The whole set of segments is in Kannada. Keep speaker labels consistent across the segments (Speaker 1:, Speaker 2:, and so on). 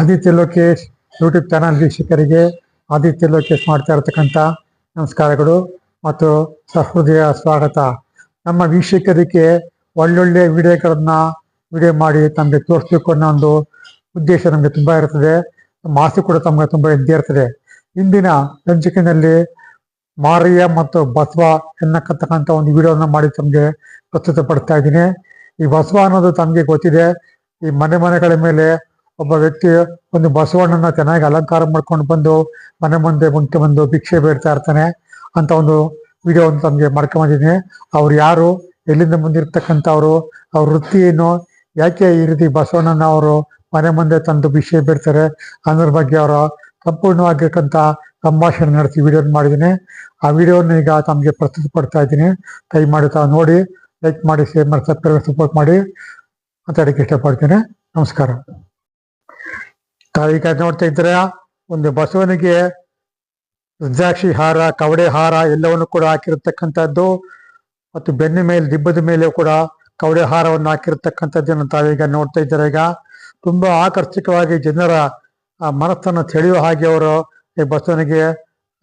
Speaker 1: ಆದಿತ್ಯ ಲೋಕೇಶ್ ಯೂಟ್ಯೂಬ್ ಚಾನಲ್ ವೀಕ್ಷಕರಿಗೆ ಆದಿತ್ಯ ಲೋಕೇಶ್ ಮಾಡ್ತಾ ಇರತಕ್ಕಂಥ ನಮಸ್ಕಾರಗಳು ಮತ್ತು ಸಹೃದಯ ಸ್ವಾಗತ. ನಮ್ಮ ವೀಕ್ಷಕರಿಗೆ ಒಳ್ಳೊಳ್ಳೆ ವಿಡಿಯೋಗಳನ್ನು ವಿಡಿಯೋ ಮಾಡಿ ತಮಗೆ ತೋರಿಸ್ಬೇಕು ಅನ್ನೋ ಒಂದು ಉದ್ದೇಶ ನಮಗೆ ತುಂಬಾ ಇರ್ತದೆ. ನಮ್ಮ ಕೂಡ ತಮಗೆ ತುಂಬಾ ಇದ್ದೇ ಇರ್ತದೆ. ಇಂದಿನ ಸಂಚಿಕೆಯಲ್ಲಿ ಮಾರಿಯ ಮತ್ತು ಬಸವ ಎನ್ನಕ್ಕಂತಕ್ಕಂಥ ಒಂದು ವಿಡಿಯೋನ ಮಾಡಿ ತಮಗೆ ಪ್ರಸ್ತುತಪಡ್ತಾ ಇದ್ದೀನಿ. ಈ ಬಸವ ಅನ್ನೋದು ತಮಗೆ ಗೊತ್ತಿದೆ. ಈ ಮನೆ ಮನೆಗಳ ಮೇಲೆ ಒಬ್ಬ ವ್ಯಕ್ತಿ ಒಂದು ಬಸವಣ್ಣನ ಚೆನ್ನಾಗಿ ಅಲಂಕಾರ ಮಾಡ್ಕೊಂಡು ಬಂದು ಮನೆ ಮುಂದೆ ಮುಂಚೆ ಬಂದು ಭಿಕ್ಷೆ ಬೇಡ್ತಾ ಇರ್ತಾನೆ ಅಂತ ಒಂದು ವಿಡಿಯೋ ಒಂದು ತಮಗೆ ಮಾಡ್ಕೊಂಡಿದ್ದೀನಿ ಅವ್ರು ಯಾರು? ಎಲ್ಲಿಂದ ಬಂದಿರ್ತಕ್ಕಂಥವ್ರು ಅವ್ರ? ವೃತ್ತಿ ಏನು? ಯಾಕೆ ಈ ರೀತಿ ಬಸವಣ್ಣನ ಅವರು ಮನೆ ಮುಂದೆ ತಂದು ಭಿಕ್ಷೆ ಬೇಡ್ತಾರೆ? ಅನ್ನೋದ್ರ ಬಗ್ಗೆ ಅವರ ಸಂಪೂರ್ಣವಾಗಿರ್ತಕ್ಕಂಥ ಸಂಭಾಷಣೆ ನಡೆಸಿ ವಿಡಿಯೋ ಮಾಡಿದ್ದೀನಿ. ಆ ವಿಡಿಯೋನ ಈಗ ತಮಗೆ ಪ್ರಸ್ತುತ ಪಡ್ತಾ ಇದ್ದೀನಿ. ಕೈ ಮಾಡಿ ತಾವು ನೋಡಿ ಲೈಕ್ ಮಾಡಿ ಶೇರ್ ಮಾಡಿ ಸಬ್ಸ್ಕ್ರೈಬ್ ಸಪೋರ್ಟ್ ಮಾಡಿ ಅಂತ ಇಷ್ಟಪಡ್ತೀನಿ. ನಮಸ್ಕಾರ. ತಾವೀಗ ನೋಡ್ತಾ ಇದ್ರೆ ಒಂದು ಬಸವನಿಗೆ ರುದ್ರಾಕ್ಷಿ ಹಾರ, ಕವಡೆ ಹಾರ ಎಲ್ಲವನ್ನು ಕೂಡ ಹಾಕಿರತಕ್ಕಂಥದ್ದು ಮತ್ತು ಬೆನ್ನ ಮೇಲೆ, ದಿಬ್ಬದ ಮೇಲೆ ಕೂಡ ಕವಡೆ ಹಾರವನ್ನು ಹಾಕಿರತಕ್ಕಂಥದ್ದನ್ನು ತಾವೀಗ ನೋಡ್ತಾ ಇದ್ದಾರೆ ಈಗ. ತುಂಬಾ ಆಕರ್ಷಕವಾಗಿ ಜನರ ಮನಸ್ಸನ್ನು ಸೆಳೆಯುವ ಹಾಗೆ ಅವರು ಈ ಬಸವನಿಗೆ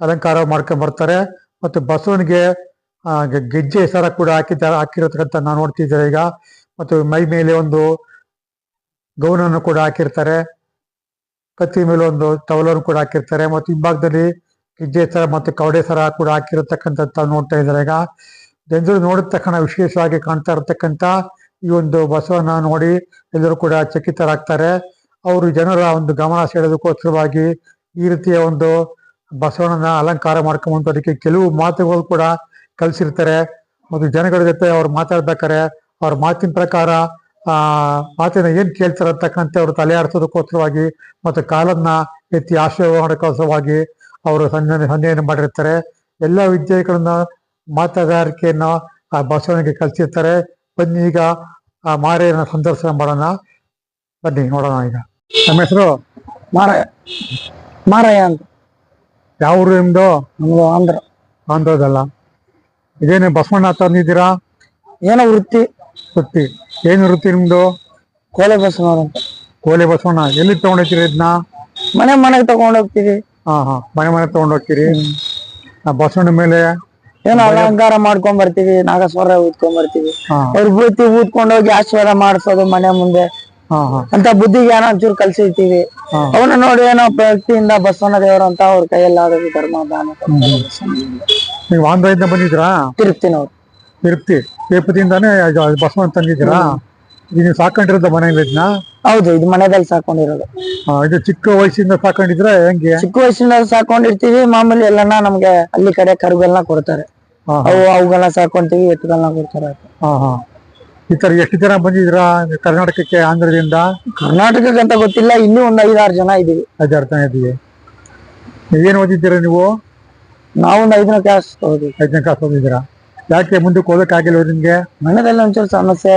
Speaker 1: ಅಲಂಕಾರ ಮಾಡ್ಕೊಂಡು ಬರ್ತಾರೆ. ಮತ್ತು ಬಸವನಿಗೆ ಗೆಜ್ಜೆ ಸರ ಕೂಡ ಹಾಕಿದ್ದಾರೆ ಹಾಕಿರತಕ್ಕಂಥ ನಾವು ನೋಡ್ತಿದ್ದಾರೆ ಈಗ. ಮತ್ತು ಮೈ ಮೇಲೆ ಒಂದು ಗೌನನ್ನು ಕೂಡ ಹಾಕಿರ್ತಾರೆ. ಕತ್ತಿ ಮೇಲೆ ಒಂದು ಟವಲರ್ ಕೂಡ ಹಾಕಿರ್ತಾರೆ. ಮತ್ತು ಹಿಂಭಾಗದಲ್ಲಿ ಗೆಜ್ಜೆ ಸರ ಮತ್ತು ಕವಡೆ ಸರ ಕೂಡ ಹಾಕಿರತಕ್ಕಂಥ ನೋಡ್ತಾ ಇದ್ದಾರೆ. ಈಗ ಜನರು ನೋಡಿದ ವಿಶೇಷವಾಗಿ ಕಾಣ್ತಾ ಇರತಕ್ಕಂಥ ಈ ಒಂದು ಬಸವನ ನೋಡಿ ಎಲ್ಲರೂ ಕೂಡ ಚಕಿತರಾಗ್ತಾರೆ. ಅವರು ಜನರ ಒಂದು ಗಮನ ಸೆಳೆದಕ್ಕೋಸ್ಕರವಾಗಿ ಈ ರೀತಿಯ ಒಂದು ಬಸವಣ್ಣನ ಅಲಂಕಾರ ಮಾಡ್ಕೊಂಬಂತ ಅದಕ್ಕೆ ಕೆಲವು ಮಾತುಗಳು ಕೂಡ ಕಲಿಸಿರ್ತಾರೆ. ಮತ್ತು ಜನಗಳ ಜೊತೆ ಅವ್ರು ಮಾತಾಡ್ಬೇಕಾರೆ ಅವ್ರ ಮಾತಿನ ಪ್ರಕಾರ ಆ ಮಾತಿನ ಏನ್ ಕೇಳ್ತಾರೆ ಅಂತಕ್ಕಂಥ ಅವರು ತಲೆ ಆಡಿಸೋದಕ್ಕೋಸ್ಕರವಾಗಿ ಮತ್ತು ಕಾಲನ್ನ ಎತ್ತಿ ಮಾಡೋಕ್ಕೋಸ್ಕರವಾಗಿ ಅವರು ಸಂಜೆ ಸಂಜೆಯನ್ನು ಮಾಡಿರ್ತಾರೆ. ಎಲ್ಲ ವಿದ್ಯೆಗಳನ್ನ ಮಾತುಗಾರಿಕೆಯನ್ನ ಆ ಬಸವನಿಗೆ ಕಲಿಸಿರ್ತಾರೆ. ಬನ್ನಿ ಈಗ ಆ ಮಾರೆಯನ್ನ ಸಂದರ್ಶನ ಮಾಡೋಣ. ಬನ್ನಿ ನೋಡೋಣ ಈಗ. ನಮ್ಮ ಹೆಸರು
Speaker 2: ಮಾರಾಯ ಮಾರಾಯ ಅಂತ.
Speaker 1: ಯಾವ ಊರು ನಿಮ್ದು?
Speaker 2: ನಮ್ದು ಆಂಧ್ರ.
Speaker 1: ಆಂಧ್ರದಲ್ಲ. ಇದೇನು ಬಸವಣ್ಣ ತಂದಿದ್ದೀರಾ
Speaker 2: ಏನೋ ವೃತ್ತಿ.
Speaker 1: ವೃತ್ತಿ. ಏನು ವೃತ್ತಿ ನಿಮ್ದು?
Speaker 2: ಕೋಲೆ ಬಸವನವ್ರು ಅಂತ.
Speaker 1: ಕೋಲೆ ಬಸವಣ್ಣ ಎಲ್ಲಿ ತಗೊಂಡೋಗ್ತೀರಿ ಇದನ್ನ
Speaker 2: ಮನೆ ಮನೆಗೆ ತಗೊಂಡ್ ಹೋಗ್ತೀವಿ.
Speaker 1: ಹಾ ಹಾ ಮನೆ ಮನೆ ತಗೊಂಡೋಗ್ತೀರಿ ಆ ಬಸವಣ್ಣ ಮೇಲೆ?
Speaker 2: ಏನೋ ಅಲಂಕಾರ ಮಾಡ್ಕೊಂಡ್ ಬರ್ತೀವಿ ನಾಗಸ್ವರ ಊದ್ಕೊಂಡ್ ಬರ್ತೀವಿ.
Speaker 1: ಹಾ.
Speaker 2: ಅವ್ರ ಬುತ್ತಿ ಊದ್ಕೊಂಡ್ ಹೋಗಿ ಆಶೀರ್ವಾದ ಮಾಡಿಸೋದು ಮನೆ ಮುಂದೆ.
Speaker 1: ಹಾ ಹಾ.
Speaker 2: ಅಂತ ಬುದ್ಧಿ ಜ್ಞಾನ ಒಂಚೂರು ಕಲ್ಸಿರ್ತೀವಿ.
Speaker 1: ಹಾ.
Speaker 2: ಅವನ್ನ ನೋಡಿ ಏನೋ ಭಕ್ತಿಯಿಂದ ಬಸವಣ್ಣ ದೇವರು ಅಂತ ಅವ್ರ ಕೈಯಲ್ಲಾದ ಧರ್ಮ ದಾನ.
Speaker 1: ನೀವು ಆಂಧ್ರದಿಂದ ಬಂದಿದ್ರಾ
Speaker 2: ತಿರುಪ್ತಿ ನಾವು
Speaker 1: ತಿರುಪ್ತಿ. ತಿರುಪತಿಯಿಂದಾನೇ ಬಸವನ್ ತಂದಿದ್ದೀರಾ ಇದು ನೀವು ಸಾಕೊಂಡಿರೋದ ಮನೆಯಲ್ಲಿ ಇದನ್ನ
Speaker 2: ಹೌದು ಇದು ಮನೆಯಲ್ಲಿ ಸಾಕೊಂಡಿರೋದು.
Speaker 1: ಆ, ಇದು ಚಿಕ್ಕ ವಯಸ್ಸಿಂದ ಸಾಕೊಂಡಿದ್ರೆ ಹೆಂಗೆ?
Speaker 2: ಚಿಕ್ಕ ವಯಸ್ಸಿನ ಸಾಕೊಂಡಿರ್ತೀವಿ ಮಾಮೂಲಿ ಎಲ್ಲಾನ ನಮ್ಗೆ ಅಲ್ಲಿ ಕಡೆ ಕರುಗಳನ್ನ ಕೊಡ್ತಾರೆ.
Speaker 1: ಹಾ
Speaker 2: ಅವು ಅವುಗಳನ್ನ ಸಾಕೊಂತೀವಿ ಎತ್ತುಗಳನ್ನ ಕೊಡ್ತಾರೆ.
Speaker 1: ಹಾ ಹಾ. ಈ ತರ ಎಷ್ಟು ಜನ ಬಂದಿದ್ರ ಕರ್ನಾಟಕಕ್ಕೆ ಆಂಧ್ರದಿಂದ?
Speaker 2: ಕರ್ನಾಟಕಕ್ಕೆ ಅಂತ ಗೊತ್ತಿಲ್ಲ ಇನ್ನೂ ಒಂದ್ ಐದಾರು ಜನ ಇದೀವಿ
Speaker 1: ಐದಾರು ಜನ ಇದೀವಿ ಏನ್ ಓದಿದ್ದೀರಾ ನೀವು?
Speaker 2: ನಾವು ಒಂದು ಐದನೇ ಕ್ಲಾಸ್ ಹೋದ್ವಿ
Speaker 1: ಐದನೇ ಕ್ಲಾಸ್ ಓದಿದ್ದೀರಾ? ಯಾಕೆ ಮುಂದಕ್ಕೆ ಆಗಿಲ್ಲ ನಿಮಗೆ?
Speaker 2: ಮನೆಯಲ್ಲಿ ಒಂಚೂರು ಸಮಸ್ಯೆ.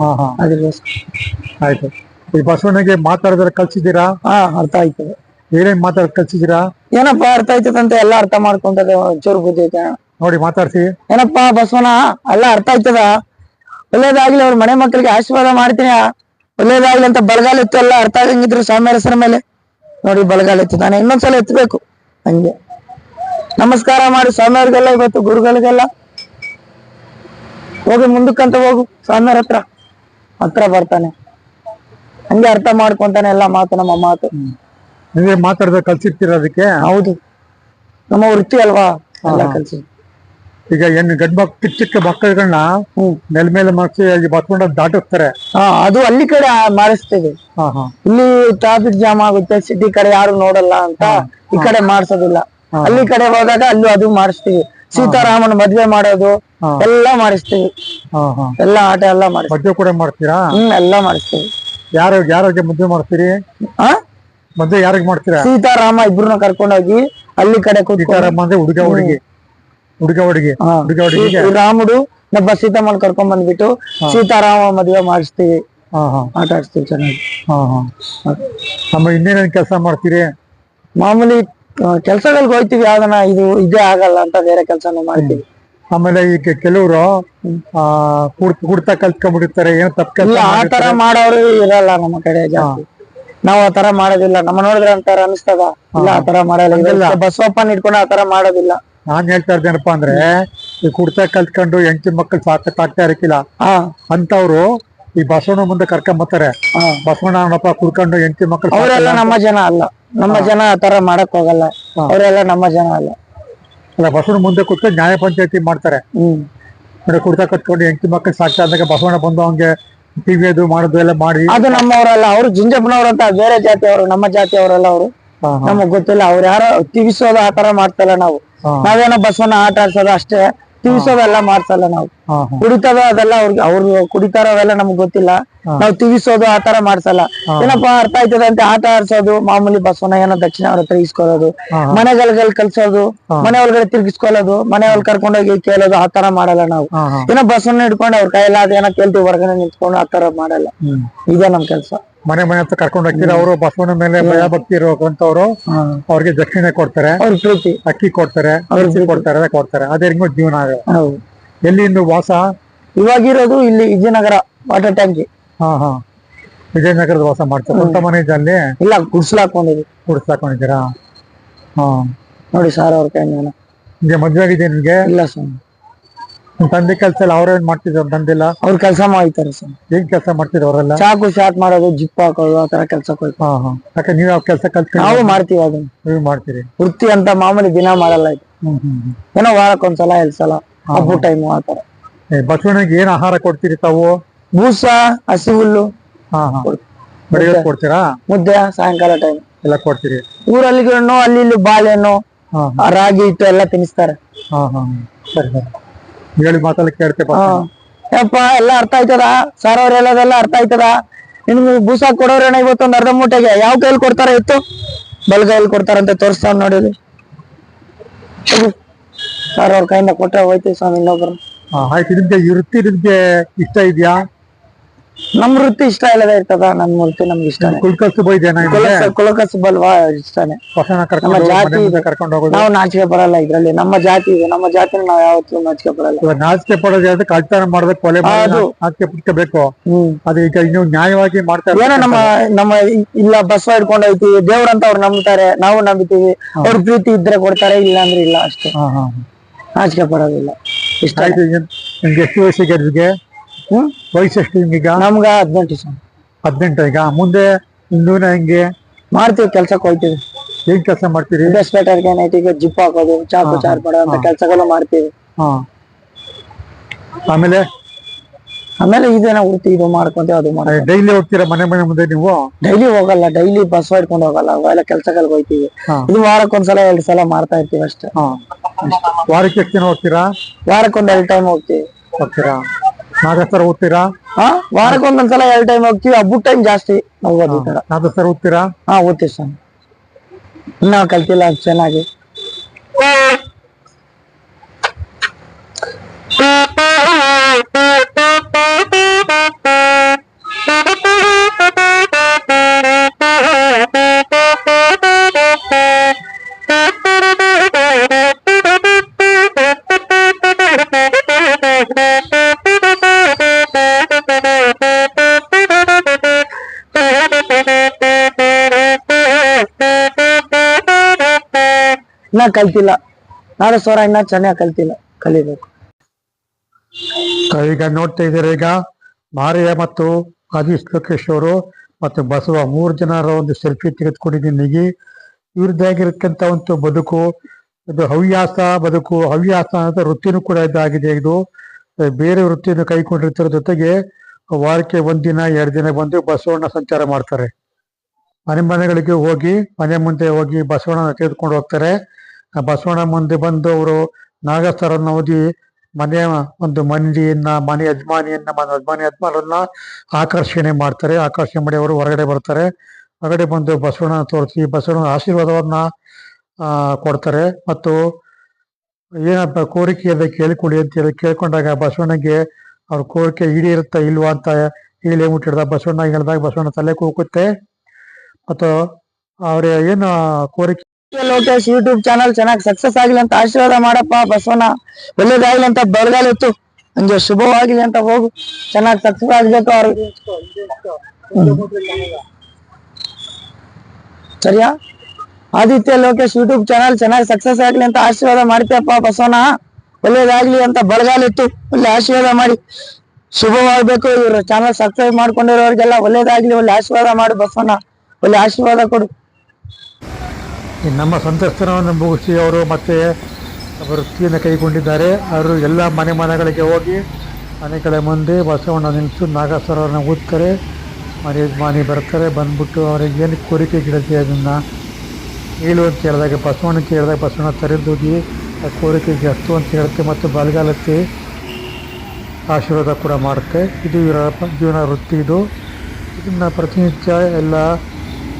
Speaker 1: ಹಾ ಹಾ.
Speaker 2: ಅದಕ್ಕೋಸ್ಕರ
Speaker 1: ಆಯ್ತು. ಈ ಬಸವಣ್ಣಗೆ ಮಾತಾಡೋದ್ರ ಕಲ್ಸಿದ್ದೀರಾ?
Speaker 2: ಹಾ ಅರ್ಥ ಆಯ್ತದೆ
Speaker 1: ಏನೇನ್ ಮಾತಾಡ್ ಕಲ್ಸಿದ್ದೀರಾ?
Speaker 2: ಏನಪ್ಪಾ ಅರ್ಥ ಆಯ್ತದಂತ ಎಲ್ಲ ಅರ್ಥ ಮಾಡ್ಕೊಂಡದೆ ಒಂಚೂರು ಬುದ್ಧಿ ಐತೆ.
Speaker 1: ನೋಡಿ ಮಾತಾಡ್ಸಿ.
Speaker 2: ಏನಪ್ಪಾ ಬಸವನ ಎಲ್ಲ ಅರ್ಥ ಆಯ್ತದ? ಒಳ್ಳೇದಾಗ್ಲಿ ಅವ್ರ ಮನೆ ಮಕ್ಕಳಿಗೆ ಆಶೀರ್ವಾದ ಮಾಡ್ತೀನಿ. ಒಳ್ಳೇದಾಗ್ಲಿ ಅಂತ ಬಲಗಾಲ ಇತ್ತು ಎಲ್ಲ ಅರ್ಥ ಆಗಂಗಿದ್ರು ಸ್ವಾಮಿ ಹೆಸರ ಮೇಲೆ. ನೋಡಿ ಬಲಗಾಲ ಇತ್ತು ನಾನು ಇನ್ನೊಂದ್ಸಲ ಎತ್ತಬೇಕು ಹಂಗೆ. ನಮಸ್ಕಾರ ಮಾಡಿ ಸ್ವಾಮಿಯವ್ರಿಗೆಲ್ಲ ಇವತ್ತು ಗುರುಗಳಿಗೆಲ್ಲ. ಹೋಗಿ ಮುಂದಕ್ಕಂತ ಹೋಗು ಸ್ವಾಮಿಯವ್ರ ಹತ್ರ. ಹತ್ರ ಬರ್ತಾನೆ. ಹಂಗೆ ಅರ್ಥ ಮಾಡ್ಕೊಂತಾನೆ ಎಲ್ಲ ಮಾತು ನಮ್ಮ ಮಾತು.
Speaker 1: ನೀವೇ ಮಾತಾಡದ ಕಲ್ಸಿರ್ತೀರ ಅದಕ್ಕೆ?
Speaker 2: ಹೌದು. ನಮ್ಮ ವೃತ್ತಿ ಅಲ್ವಾ? ಎಲ್ಲ ಕಲ್ಸಿ.
Speaker 1: ಈಗ ಏನ್ ಗಂಡ್ ಮಕ್ ಚಿಕ್ಕ ಚಿಕ್ಕ ಮಕ್ಕಳುಗಳನ್ನ
Speaker 2: ಹ್ಮ್.
Speaker 1: ನೆಲ ಮೇಲೆ ಮರ್ಸಿ ಬಸವಣ್ಣ ದಾಟಿಸ್ತಾರೆ.
Speaker 2: ಹಾ ಅದು ಅಲ್ಲಿ ಕಡೆ ಮಾಡಿಸ್ತೇವೆ ಇಲ್ಲಿ ಟ್ರಾಫಿಕ್ ಜಾಮ್ ಆಗುತ್ತೆ ಸಿಟಿ ಕಡೆ ಯಾರು ನೋಡಲ್ಲ ಅಂತ ಈ ಕಡೆ ಮಾಡಿಸೋದಿಲ್ಲ ಅಲ್ಲಿ ಕಡೆ ಹೋದಾಗ ಅಲ್ಲೂ ಅದು ಮಾಡಿಸ್ತೀವಿ ಸೀತಾರಾಮನ್ ಮದ್ವೆ ಮಾಡೋದು ಎಲ್ಲಾ ಮಾಡಿಸ್ತೀವಿ. ಎಲ್ಲ ಆಟ ಎಲ್ಲ ಮಾಡಿಸ್ತೀವಿ.
Speaker 1: ಮದ್ವೆ ಕೂಡ ಮಾಡ್ತೀರಾ?
Speaker 2: ಹ್ಮ್ ಎಲ್ಲ ಮಾಡಿಸ್ತೀವಿ.
Speaker 1: ಯಾರು ಯಾರಿಗೆ ಮದ್ವೆ ಮಾಡ್ತೀರಿ? ಮದ್ವೆ ಯಾರಿಗೆ ಮಾಡ್ತೀರಾ?
Speaker 2: ಸೀತಾರಾಮ ಇಬ್ರನ್ನ ಕರ್ಕೊಂಡೋಗಿ ಅಲ್ಲಿ ಕಡೆ
Speaker 1: ಸೀತಾರಾಮ ಅಂದ್ರೆ ಹುಡುಗ ಹುಡುಗಿ. ಹುಡುಗ ಹುಡುಗಿ. ಹುಡುಗ
Speaker 2: ಹುಡುಗಿ ರಾಮುಡು ನಮ್ಮ ಸೀತಾಮನ್ ಕರ್ಕೊಂಡ್ ಬಂದ್ಬಿಟ್ಟು ಸೀತಾರಾಮ ಮದ್ವೆ ಮಾಡಿಸ್ತೀವಿ. ಆಟ ಆಡಿಸ್ತೀವಿ ಚೆನ್ನಾಗಿ.
Speaker 1: ಹಾ ಹಾ. ಆಮೇಲೆ ಇನ್ನೇನೇನ್ ಕೆಲಸ ಮಾಡ್ತೀರಿ?
Speaker 2: ಮಾಮೂಲಿ ಕೆಲ್ಸಗಳಿಗೆ ಹೋಗ್ತೀವಿ ಯಾವ್ದನ ಇದು ಇದೇ ಆಗಲ್ಲ ಅಂತ ಬೇರೆ ಕೆಲ್ಸನೂ ಮಾಡ್ತೀವಿ.
Speaker 1: ಆಮೇಲೆ ಈಗ ಕೆಲವರು ಆ ಕುಡ್ ಕುಡ್ತಾ ಕಲ್ತ್ಕೊಂಡ್ಬಿಟ್ಟಿರ್ತಾರೆ ಏನೋ ತಪ್ಪು
Speaker 2: ಇಲ್ಲ ಆ ತರ ಮಾಡೋರು ಇರಲ್ಲ ನಮ್ಮ ಕಡೆ ನಾವು ನಾವ್ ತರ ಮಾಡೋದಿಲ್ಲ. ನಮ್ಮ ನೋಡಿದ್ರೆ ಅಂತಾರ ಅನಿಸ್ತದ ಇಲ್ಲ ತರ ಮಾಡಲ್ಲ.
Speaker 1: ಬಸ್
Speaker 2: ಬಸವಪ್ಪನ ಇಟ್ಕೊಂಡು ತರ ಮಾಡೋದಿಲ್ಲ.
Speaker 1: ನಾನ್ ಹೇಳ್ತಾ ಇದ್ದೇನಪ್ಪ ಅಂದ್ರೆ ಈ ಕುಡ್ತಾ ಕಲ್ತ್ಕೊಂಡು ಹೆಂಡತಿ ಮಕ್ಕಳು ಸಾಕತ್ತಾಗ್ತಾ ಇರಕ್ಕಿಲ್ಲ
Speaker 2: ಹಾ.
Speaker 1: ಅಂತವ್ರು ಈ ಬಸವಣ್ಣ ಮುಂದೆ ಕರ್ಕೊಂಡ್
Speaker 2: ಬರ್ತಾರೆ.
Speaker 1: ಬಸವಣ್ಣನಪ್ಪ ಕುಡ್ಕೊಂಡು ಹೆಂಡತಿ ಮಕ್ಕಳು
Speaker 2: ಅವರೆಲ್ಲ ನಮ್ಮ ಜನ ಅಲ್ಲ. ನಮ್ಮ ಜನ ಆತರ ಮಾಡಕ್ ಹೋಗಲ್ಲ. ಅವರೆಲ್ಲ ನಮ್ಮ ಜನ ಅಲ್ಲ.
Speaker 1: ಅಲ್ಲ ಬಸವಣ್ಣ ಮುಂದೆ ಕುತ್ಕೊಂಡು ನ್ಯಾಯ ಪಂಚಾಯತಿ ಮಾಡ್ತಾರೆ.
Speaker 2: ಹ್ಮ್.
Speaker 1: ಕುಡ್ತಾ ಕಟ್ಕೊಂಡು ಹೆಂಡತಿ ಮಕ್ಕಳು ಸಾಕ್ತಾ ಅಂದಾಗ ಬಸವಣ್ಣ ಬಂದು ಅವಂಗೆ ಟಿವಿ ಅದು ಮಾಡೋದು ಎಲ್ಲ ಮಾಡಿ.
Speaker 2: ಅದು ನಮ್ಮವರಲ್ಲ. ಅವ್ರು ಜಿಂಜಪ್ಪನವ್ರು ಅಂತ ಬೇರೆ ಜಾತಿಯವರು ನಮ್ಮ ಜಾತಿಯವರಲ್ಲ ಅವರು. ನಮಗ್ ಗೊತ್ತಿಲ್ಲ. ಅವ್ರು ಯಾರೋ ತಿವಿಸೋದು ಆತರ ಮಾಡ್ತಲ್ಲ ನಾವು. ನಾವೇನೋ ಬಸವಣ್ಣ ಆಟ ಆಡ್ಸೋದು ಅಷ್ಟೇ. ತಿವಿಸೋದೆಲ್ಲ ಮಾಡ್ಸಲ್ಲ ನಾವು. ಕುಡಿತದ ಅದೆಲ್ಲ ಅವ್ರಿಗೆ ಅವ್ರು ಕುಡಿತಾರ ಅವೆಲ್ಲ ನಮ್ಗೆ ಗೊತ್ತಿಲ್ಲ. ನಾವು ತಿವಿಸೋದು ಆತರ ಮಾಡ್ಸಲ್ಲ. ಏನಪ್ಪಾ ಅರ್ಥ ಆಯ್ತದ ಅಂತ ಆಟ ಆಡ್ಸೋದು ಮಾಮೂಲಿ ಬಸವನ ಏನೋ ದಕ್ಷಿಣ ಅವ್ರ ಹತ್ರ ಇಸ್ಕೊಳ್ಳೋದು. ಮನೆಗಳಿಗೆ ಕಲ್ಸೋದು. ಮನೆ ಒಳಗಡೆ ತಿರ್ಗಿಸ್ಕೊಳ್ಳೋದು ಮನೆ ಒಳಗೆ ಕರ್ಕೊಂಡೋಗಿ ಕೇಳೋದು ಆತರ ಮಾಡಲ್ಲ ನಾವು. ಏನೋ ಬಸವನ್ನ ಹಿಡ್ಕೊಂಡು ಅವ್ರ ಕೈಯಲ್ಲ ಅದೇನೋ ಕೇಳ್ತೀವಿ ಹೊರಗಡೆ ನಿಂತ್ಕೊಂಡು ಆತರ ಮಾಡಲ್ಲ. ಇದೇ ನಮ್ ಕೆಲ್ಸ
Speaker 1: ಮನೆ ಮನೆ ಹತ್ರ ಕರ್ಕೊಂಡು ಹೋಗ್ತೀರ? ಅವರು ಬಸವಣ್ಣ ಮೇಲೆ ಭಯ ಭಕ್ತಿ ಇರೋಂತವ್ರು ಅವ್ರಿಗೆ ದಕ್ಷಿಣೆ ಕೊಡ್ತಾರೆ. ಅಕ್ಕಿ ಕೊಡ್ತಾರೆ ಔಷಧಿ ಕೊಡ್ತಾರೆ ಅದೇ ಕೊಡ್ತಾರೆ. ಅದೇ ಹೆಂಗೋ ಜೀವನ
Speaker 2: ಆಗ.
Speaker 1: ಎಲ್ಲಿ ಇಂದು ವಾಸ?
Speaker 2: ಇವಾಗಿರೋದು ಇಲ್ಲಿ ವಿಜಯನಗರ ವಾಟರ್ ಟ್ಯಾಂಕಿ.
Speaker 1: ಹಾ ಹಾ. ವಿಜಯನಗರದ ವಾಸ ಮಾಡ್ತಾರೆ. ಸ್ವಂತ ಮನೆ ಇದೆ ಅಲ್ಲಿ?
Speaker 2: ಇಲ್ಲ ಗುಡ್ಸ್ಲಾಕೊಂಡಿದ್ವಿ
Speaker 1: ಗುಡ್ಸ್ಲಾಕೊಂಡಿದ್ದೀರಾ ಹಾ.
Speaker 2: ನೋಡಿ ಸಾರ್ ಅವ್ರ ಕೈ
Speaker 1: ನಿಮ್ಗೆ ಮದ್ವೆ ಆಗಿದೆ ನಿಮ್ಗೆ?
Speaker 2: ಇಲ್ಲ ಸ್ವಾಮಿ.
Speaker 1: ನಿಮ್ ತಂದೆ ಕೆಲಸ ಎಲ್ಲ ಅವ್ರೇನ್ ಮಾಡ್ತಿದ್ರು ತಂದಿಲ್ಲ
Speaker 2: ಅವ್ರ ಕೆಲಸ ಮಾಡ್ತಾರೆ ಸರ್.
Speaker 1: ಏನ್ ಕೆಲಸ ಮಾಡ್ತಿದ್ರು ಅವರೆಲ್ಲ?
Speaker 2: ಚಾಕು ಶಾಟ್ ಮಾಡೋದು ಜಿಪ್ ಹಾಕೋದು ಆ ತರ ಕೆಲ್ಸಕ್ಕೆ ಹೋಯ್ತು.
Speaker 1: ಹಾ ಹಾ. ಯಾಕೆ ನೀವ್ ಯಾವ ಕೆಲಸ ಕಲ್ತಿ
Speaker 2: ನಾವು ಮಾಡ್ತೀವಿ ಅದನ್ನ
Speaker 1: ನೀವು ಮಾಡ್ತೀರಿ?
Speaker 2: ವೃತ್ತಿ ಅಂತ ಮಾಮೂಲಿ ದಿನ ಮಾಡಲ್ಲ ಇದು.
Speaker 1: ಹ್ಮ್ ಹ್ಮ್ ಹ್ಮ್.
Speaker 2: ಏನೋ ವಾರಕ್ಕೊಂದ್ಸಲ ಎರಡ್ ಸಲ ಹಬ್ಬ ಟೈಮು ಆ ತರ
Speaker 1: ಏ, ಏನ್ ಆಹಾರ ಕೊಡ್ತೀರಿ ತಾವು?
Speaker 2: ಬೂಸ ಹಸಿ ಹುಲ್ಲು.
Speaker 1: ಹಾ ಹಾ. ಬೆಳಿಗ್ಗೆ ಕೊಡ್ತೀರಾ?
Speaker 2: ಮುದ್ದೆ ಸಾಯಂಕಾಲ ಟೈಮ್
Speaker 1: ಎಲ್ಲ ಕೊಡ್ತೀರಿ?
Speaker 2: ಊರಲ್ಲಿ ಅಲ್ಲಿ ಇಲ್ಲಿ ಬಾಳೆಹಣ್ಣು
Speaker 1: ಹಾ
Speaker 2: ರಾಗಿ ಹಿಟ್ಟು ಎಲ್ಲ ತಿನ್ನಿಸ್ತಾರೆ.
Speaker 1: ಹಾ ಹಾ. ಸರಿ ಸರಿ. ಹೇಳಿ ಮಾತಲ್ಲ ಕೇಳ್ತೆ
Speaker 2: ಯಪ್ಪ ಎಲ್ಲ ಅರ್ಥ ಆಯ್ತದ? ಸರ್ ಅವ್ರ ಹೇಳೋದೆಲ್ಲ ಅರ್ಥ ಆಯ್ತದ? ನಿಮ್ಗೆ ಬೂಸ ಕೊಡೋರೇನ ಇವತ್ತೊಂದ್ ಅರ್ಧ ಮೂಟೆಗೆ ಯಾವ ಕೈಲಿ ಕೊಡ್ತಾರ ಇತ್ತು? ಬಲ್ಗೈಲಿ ಕೊಡ್ತಾರಂತ ತೋರಿಸ್ತಾವ್ ನೋಡಿ ಸರ್ ಅವ್ರ ಕೈಯಿಂದ ಕೊಟ್ಟರೆ ಹೋಯ್ತೀವಿ ಸ್ವಾಮಿ ಇನ್ನೊಬ್ರು.
Speaker 1: ಆಯ್ತು ನಿಮ್ಗೆ ವೃತ್ತಿ ನಿಮ್ಗೆ ಇಷ್ಟ ಇದೆಯಾ?
Speaker 2: ನಮ್ ವೃತ್ತಿ ಇಷ್ಟ ಇಲ್ಲದ ಇರ್ತದ ನಮ್ ವೃತ್ತಿ ನಮ್ಗೆ ಇಷ್ಟನೇ
Speaker 1: ಕುಲ್ಕಸ್ತು ಬೈದೇನಾ ನಿಮ್ಗೆ?
Speaker 2: ಕುಲಕಸ್ ಬಲ್ವಾ ಇಷ್ಟನೇ. ನಮ್ಮ ಜಾತಿ ಇದೆ.
Speaker 1: ಕರ್ಕೊಂಡು ಹೋಗೋದು?
Speaker 2: ನಾವು ನಾಚಿಕೆ ಬರಲ್ಲ ಇದ್ರಲ್ಲಿ. ನಮ್ಮ ಜಾತಿ ಇದೆ ನಮ್ಮ ಜಾತಿನ ನಾವ್ ಯಾವತ್ತೂ ನಾಚಿಕೆ ಬರಲ್ಲ.
Speaker 1: ನಾಚಿಕೆ ಪಡೋದು ಕಳ್ತನ ಮಾಡ್ಬೇಕು ಕೊಲೆ. ನಾಚಿಕೆ ಪಡ್ಕೋಬೇಕು ಅದು ಈಗ ನೀವು ನ್ಯಾಯವಾಗಿ ಮಾಡ್ತಾರೆ
Speaker 2: ಏನೋ ನಮ್ಮ ನಮ್ಮ ಇಲ್ಲ ಬಸ್ ಹಿಡ್ಕೊಂಡು ಹೋಯ್ತೀವಿ ದೇವ್ರಂತ ಅವ್ರು ನಂಬ್ತಾರೆ ನಾವು ನಂಬಿತೀವಿ. ಅವ್ರ ಪ್ರೀತಿ ಇದ್ರೆ ಕೊಡ್ತಾರೆ ಇಲ್ಲ ಅಂದ್ರೆ ಇಲ್ಲ ಅಷ್ಟೇ. ನಾಚಿಕೆ ಪಡೋದಿಲ್ಲ. ಇಷ್ಟ
Speaker 1: ಆಯ್ತು ಎಷ್ಟು ವಯಸ್ಸಿಗೆ
Speaker 2: ಹ್ಮ್
Speaker 1: ವಯಸ್ಸು ಎಷ್ಟು ನಿಮ್ಗೀಗ?
Speaker 2: ನಮ್ಗ ಹದಿನೆಂಟು ಸರ್.
Speaker 1: ಹದಿನೆಂಟು ಈಗ? ಮುಂದೆ ಇನ್ನೂನ ಹೆಂಗೆ?
Speaker 2: ಮಾಡ್ತೀವಿ ಕೆಲ್ಸಕ್ಕೆ ಹೋಗ್ತೀವಿ.
Speaker 1: ಏನ್ ಕೆಲಸ ಮಾಡ್ತೀರಿ?
Speaker 2: ಇನ್ವೆಸ್ಟ್ಮೆಂಟರ್ಗೆ ಏನೈತಿ ಈಗ ಜಿಪ್ ಹಾಕೋದು ಚಾಕು ಚಾರ್ ಅಂತ ಕೆಲಸಗಳು ಮಾಡ್ತೀವಿ.
Speaker 1: ಹಾ. ಆಮೇಲೆ?
Speaker 2: ಆಮೇಲೆ ಇದೇನ ವೃತ್ತಿ ಇದು ಮಾಡ್ಕೊಂತೀವಿ ಅದು ಮಾಡ
Speaker 1: ಡೈಲಿ ಹೋಗ್ತೀರಾ ಮನೆ ಮನೆ ಮುಂದೆ ನೀವು?
Speaker 2: ಡೈಲಿ ಹೋಗಲ್ಲ ಡೈಲಿ ಬಸ್ ಹಿಡ್ಕೊಂಡು ಹೋಗಲ್ಲ. ಅವೆಲ್ಲ ಕೆಲ್ಸಗಳಿಗೆ ಹೋಗ್ತೀವಿ.
Speaker 1: ಹಾ.
Speaker 2: ಇದು ವಾರಕ್ಕೊಂದ್ಸಲ ಎರಡ್ ಸಲ ಮಾಡ್ತಾ ಇರ್ತೀವಿ ಅಷ್ಟೇ.
Speaker 1: ಹಾ. ವಾರಕ್ಕೆ ಎಷ್ಟು ದಿನ ಹೋಗ್ತೀರಾ?
Speaker 2: ವಾರಕ್ಕೊಂದ್ ಎರಡ್ ಟೈಮ್ ಹೋಗ್ತೀವಿ.
Speaker 1: ಹೋಗ್ತೀರಾ? ನಾಗಸ್ತರ ಓದ್ತೀರಾ
Speaker 2: ಹಾ ವಾರಕ್ಕೊಂದೊಂದ್ಸಲ ಎರಡು ಟೈಮ್ ಹೋಗ್ತೀವಿ. ಹಬ್ಬದ ಟೈಮ್ ಜಾಸ್ತಿ ನಾವು
Speaker 1: ನಾಗಸ್ತರ ಓದ್ತೀರಾ
Speaker 2: ಹಾ ಓದ್ತೀವಿ ಸರ್ ಇನ್ನ ಕಲ್ತಿಲ್ಲ ಚೆನ್ನಾಗಿ. ಇನ್ನ ಕಲ್ತಿಲ್ಲ. ನಾಳೆ ಸ್ವರ ಚೆನ್ನಾಗಿ ಕಲ್ತಿಲ್ಲ. ಕಲಿಬೇಕು.
Speaker 1: ಈಗ ನೋಡ್ತಾ ಇದ್ದೀರ ಈಗ ಮಾರಿಯ ಮತ್ತು ಅಜೀಶ್ ಲೋಕೇಶ್ ಅವರು ಮತ್ತು ಬಸವ ಮೂರು ಜನರ ಒಂದು ಸೆಲ್ಫಿ ತೆಗೆದುಕೊಂಡಿದ್ದೀನಿ. ಈಗ ಇವ್ರದ್ದಾಗಿರ್ತಕ್ಕಂಥ ಒಂದು ಬದುಕು ಇದು ಹವ್ಯಾಸ ಬದುಕು, ಹವ್ಯಾಸ ಅಂತ ವೃತ್ತಿನೂ ಕೂಡ ಇದಾಗಿದೆ. ಇದು ಬೇರೆ ವೃತ್ತಿಯನ್ನು ಕೈಕೊಂಡಿರ್ತಿರೋ ಜೊತೆಗೆ ವಾರಕ್ಕೆ ಒಂದಿನ ಎರಡು ದಿನ ಬಂದು ಬಸವಣ್ಣ ಸಂಚಾರ ಮಾಡ್ತಾರೆ. ಮನೆ ಮನೆಗಳಿಗೆ ಹೋಗಿ, ಮನೆ ಮುಂದೆ ಹೋಗಿ ಬಸವಣ್ಣ ತೆಗೆದುಕೊಂಡು ಹೋಗ್ತಾರೆ. ಬಸವಣ್ಣ ಮುಂದೆ ಬಂದು ಅವರು ನಾಗಸ್ಥರನ್ನ ಓದಿ ಮನೆಯ ಒಂದು ಮಂದಿಯನ್ನ, ಮನೆ ಯಜಮಾನಿಯನ್ನ, ಮನೆ ಯಜಮಾನಿ ಯಜಮಾನರನ್ನ ಆಕರ್ಷಣೆ ಮಾಡ್ತಾರೆ. ಆಕರ್ಷಣೆ ಮಾಡಿ ಅವರು ಹೊರಗಡೆ ಬರ್ತಾರೆ. ಹೊರಗಡೆ ಬಂದು ಬಸವಣ್ಣ ತೋರಿಸಿ ಬಸವಣ್ಣ ಆಶೀರ್ವಾದವನ್ನ ಕೊಡ್ತಾರೆ. ಮತ್ತು ಏನಪ್ಪ ಕೋರಿಕೆ ಕೇಳಿಕೊಳ್ಳಿ ಅಂತ ಹೇಳಿ ಕೇಳ್ಕೊಂಡಾಗ ಬಸವಣ್ಣಗೆ ಅವ್ರ ಕೋರಿಕೆ ಈಡೇರುತ್ತಾ ಇಲ್ವಾ ಅಂತ ಹೇಳಿ ಮುಟ್ಟಿಡ್ದ ಬಸವಣ್ಣ ಹೇಳಿದಾಗ ಬಸವಣ್ಣ ತಲೆ ಕೂಕುತ್ತೆ ಮತ್ತು ಅವ್ರ ಏನು ಕೋರಿಕೆ
Speaker 2: ಲೋಕೇಶ್ ಯೂಟ್ಯೂಬ್ ಚಾನಲ್ ಚೆನ್ನಾಗಿ ಸಕ್ಸಸ್ ಆಗಲಿ ಅಂತ ಆಶೀರ್ವಾದ ಮಾಡಪ್ಪ, ಬಸವಣ್ಣ. ಒಳ್ಳೇದಾಗ್ಲಿ ಅಂತ ಬೆಳಗಾಲಿತ್ತು ಹಂಗೆ ಶುಭವಾಗಲಿ ಅಂತ ಹೋಗು. ಚೆನ್ನಾಗಿ ಸಕ್ಸಸ್ ಆಗ್ಬೇಕು ಅವ್ರಿಗೆ ಸರಿಯಾ? ಆದಿತ್ಯ ಲೋಕೇಶ್ ಯೂಟ್ಯೂಬ್ ಚಾನಲ್ ಚೆನ್ನಾಗಿ ಸಕ್ಸಸ್ ಆಗ್ಲಿ ಅಂತ ಆಶೀರ್ವಾದ ಮಾಡ್ತೀಯಪ್ಪ ಬಸವಣ್ಣ. ಒಳ್ಳೇದಾಗ್ಲಿ ಅಂತ ಬಲಗಾಲಿತ್ತು ಒಳ್ಳೆ ಆಶೀರ್ವಾದ ಮಾಡಿ. ಶುಭವಾಗಬೇಕು. ಇವ್ರ ಚಾನಲ್ ಸಬ್ಸ್ಕ್ರೈಬ್ ಮಾಡ್ಕೊಂಡಿರೋರಿಗೆಲ್ಲ ಒಳ್ಳೇದಾಗ್ಲಿ, ಒಳ್ಳೆ ಆಶೀರ್ವಾದ ಮಾಡು ಬಸವಣ್ಣ. ಒಳ್ಳೆ ಆಶೀರ್ವಾದ ಕೊಡು.
Speaker 1: ನಮ್ಮ ಸಂತಸ್ತನವನ್ನು ಮುಗಿಸಿ ಅವರು ಮತ್ತೆ ವೃತ್ತಿಯನ್ನು ಕೈಗೊಂಡಿದ್ದಾರೆ. ಅವರು ಎಲ್ಲ ಮನೆ ಮನೆಗಳಿಗೆ ಹೋಗಿ ಮನೆಗಳ ಮುಂದೆ ಬಸವಣ್ಣ ನಿಲ್ಲಿಸಿ ನಾಗಸ್ವರವನ್ನು ಓದ್ತಾರೆ ಮನೆ ಮನೆ ಬರ್ತಾರೆ. ಬಂದ್ಬಿಟ್ಟು ಅವ್ರಿಗೆ ಏನು ಕೋರಿಕೆ ಗಿಡತೆ ಅದನ್ನು ಹೇಳು ಅಂತ ಹೇಳಿದಾಗ, ಬಸವಣ್ಣ ಕೇಳಿದಾಗ ಬಸವಣ್ಣ ತರಿದೋಗಿ ಆ ಕೋರಿಕೆ ಅಷ್ಟು ಅಂತ ಹೇಳುತ್ತೆ ಮತ್ತು ಬಲಗಾಲಕ್ಕೆ ಆಶೀರ್ವಾದ ಕೂಡ ಮಾಡುತ್ತೆ. ಇದು ಇವರ ಜೀವನ ವೃತ್ತಿ ಇದು. ಇದನ್ನು ಪ್ರತಿನಿತ್ಯ ಎಲ್ಲ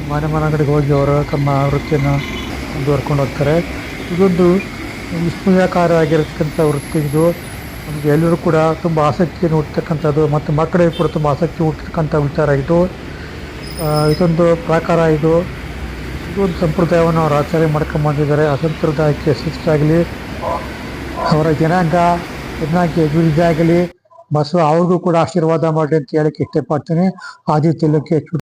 Speaker 1: ಮನೆ ಮನೆಗಳಿಗೆ ಹೋಗಿ ಅವರ ತಮ್ಮ ವೃತ್ತಿಯನ್ನು ಮುಂದುವರ್ಕೊಂಡು ಹೋಗ್ತಾರೆ. ಇದೊಂದು ವಿಸ್ಮಯಕಾರಿಯಾಗಿರ್ತಕ್ಕಂಥ ವೃತ್ತಿ ಇದು. ನಮಗೆ ಎಲ್ಲರೂ ಕೂಡ ತುಂಬ ಆಸಕ್ತಿಯನ್ನು ಹುಟ್ಟತಕ್ಕಂಥದ್ದು ಮತ್ತು ಮಕ್ಕಳಿಗೆ ಕೂಡ ತುಂಬ ಆಸಕ್ತಿ ಹುಟ್ಟತಕ್ಕಂಥ ವಿಚಾರ ಇದು. ಆ, ಇದೊಂದು ಪ್ರಕಾರ ಇದು. ಇದೊಂದು ಸಂಪ್ರದಾಯವನ್ನು ಅವರು ಆಚರಣೆ ಮಾಡ್ಕೊಂಬಂದಿದ್ದಾರೆ ಆ ಸಂಪ್ರದಾಯಕ್ಕೆ ಶಿಸ್ತಾಗಲಿ ಅವರ ಜನಾಂಗ ಚೆನ್ನಾಗಿ ಅಭಿವೃದ್ಧಿ ಆಗಲಿ ಬಸವ ಅವ್ರಿಗೂ ಕೂಡ ಆಶೀರ್ವಾದ ಮಾಡಿ ಅಂತ ಹೇಳಕ್ಕೆ ಇಷ್ಟಪಡ್ತೀನಿ. ಲೋಕೇಶ್